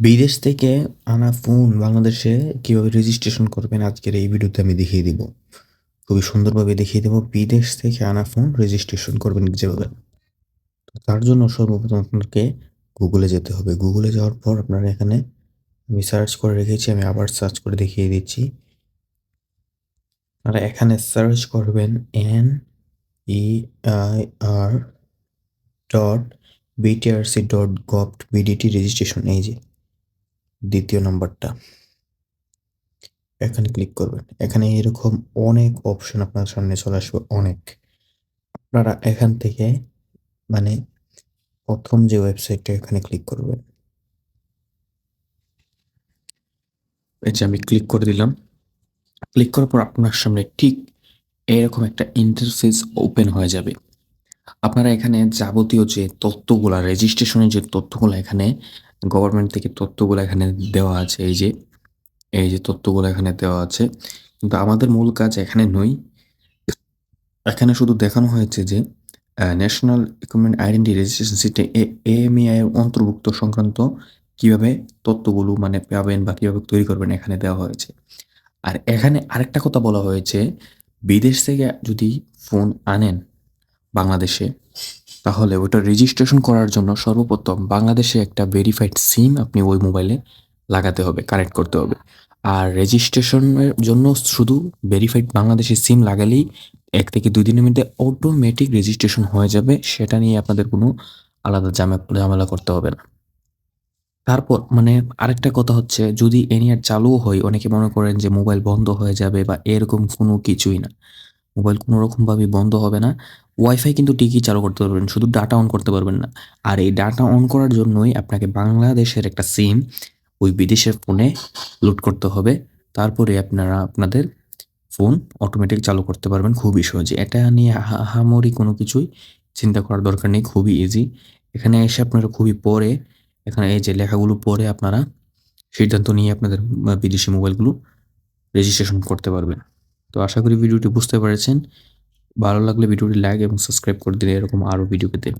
বিদেশ থেকে আনা ফোন বাংলাদেশে কীভাবে রেজিস্ট্রেশন করবেন আজকের এই ভিডিওতে আমি দেখিয়ে দিব। খুবই সুন্দরভাবে দেখিয়ে দেব, বিদেশ থেকে আনা ফোন রেজিস্ট্রেশন করবেন যেভাবে। তো তার জন্য সর্বপ্রথম আপনাকে গুগলে যেতে হবে। গুগলে যাওয়ার পর আপনারা এখানে আমি সার্চ করে রেখেছি, আমি আবার সার্চ করে দেখিয়ে দিচ্ছি। আপনারা এখানে সার্চ করবেন N E I R dot BTRC dot gov BDT registration এই যে দ্বিতীয় নাম্বারটা। এখানে ক্লিক করবেন। এখানে এরকম অনেক অপশন আপনার সামনে চলে আসবে, অনেক। আপনারা এখান থেকে মানে প্রথম যে ওয়েবসাইটটা এখানে ক্লিক করবেন। এই যে আমি ক্লিক করে দিলাম। ক্লিক করার পর আপনার সামনে ঠিক এরকম একটা ইন্টারফেস ওপেন হয়ে যাবে। আপনারা এখানে যাবতীয় যে তথ্যগুলা রেজিস্ট্রেশনের যে তথ্যগুলো এখানে গভর্নমেন্ট থেকে তথ্যগুলো এখানে দেওয়া আছে, এই যে এই যে তথ্যগুলো এখানে দেওয়া আছে। কিন্তু আমাদের মূল কাজ এখানে নই এখানে শুধু দেখানো হয়েছে যে national equipment identity registration system AMEI এর অন্তর্ভুক্ত সংক্রান্ত কীভাবে তথ্যগুলো মানে পাবেন বা কীভাবে তৈরি করবেন এখানে দেওয়া হয়েছে। আর এখানে আরেকটা কথা বলা হয়েছে, বিদেশ থেকে যদি ফোন আনেন বাংলাদেশে তাহলে ওটা রেজিস্ট্রেশন করার জন্য সর্বপ্রথম বাংলাদেশে একটা ভেরিফাইড সিম আপনি ওই মোবাইলে লাগাতে হবে কানেক্ট করতে হবে। আর রেজিস্ট্রেশনের জন্য শুধু ভেরিফাইড বাংলাদেশি সিম লাগালেই এক থেকে দুই দিনের মধ্যে অটোমেটিক রেজিস্ট্রেশন হয়ে যাবে, সেটা নিয়ে আপনাদের কোনো আলাদা ঝামেলা করতে হবে না। তারপর মানে আরেকটা কথা হচ্ছে, যদি এনিয়ার চালুও হয়, অনেকে মনে করেন যে মোবাইল বন্ধ হয়ে যাবে বা এরকম কোনো কিছুই না। মোবাইল কোনো রকমভাবে বন্ধ হবে না। ওয়াইফাই কিন্তু ঠিকই চালু করতে পারবেন, শুধু ডাটা অন করতে পারবেন না। আর এই ডাটা অন করার জন্যই আপনাকে বাংলাদেশের একটা সিম ওই বিদেশের ফোনে লোড করতে হবে। তারপরে আপনারা আপনাদের ফোন অটোমেটিক চালু করতে পারবেন খুবই সহজে। এটা নিয়ে হাহামরি কোনো কিছুই চিন্তা করার দরকার নেই, খুবই ইজি এখানে এসে আপনারা খুবই পরে, এখানে এই যে লেখাগুলো পড়ে আপনারা সিদ্ধান্ত নিয়ে আপনাদের বিদেশি মোবাইলগুলো রেজিস্ট্রেশন করতে পারবেন। তো আশা করি ভিডিওটি বুঝতে পেরেছেন। ভালো লাগলে ভিডিওটি লাইক এবং সাবস্ক্রাইব করে দিলে এরকম আরও ভিডিও পেতে।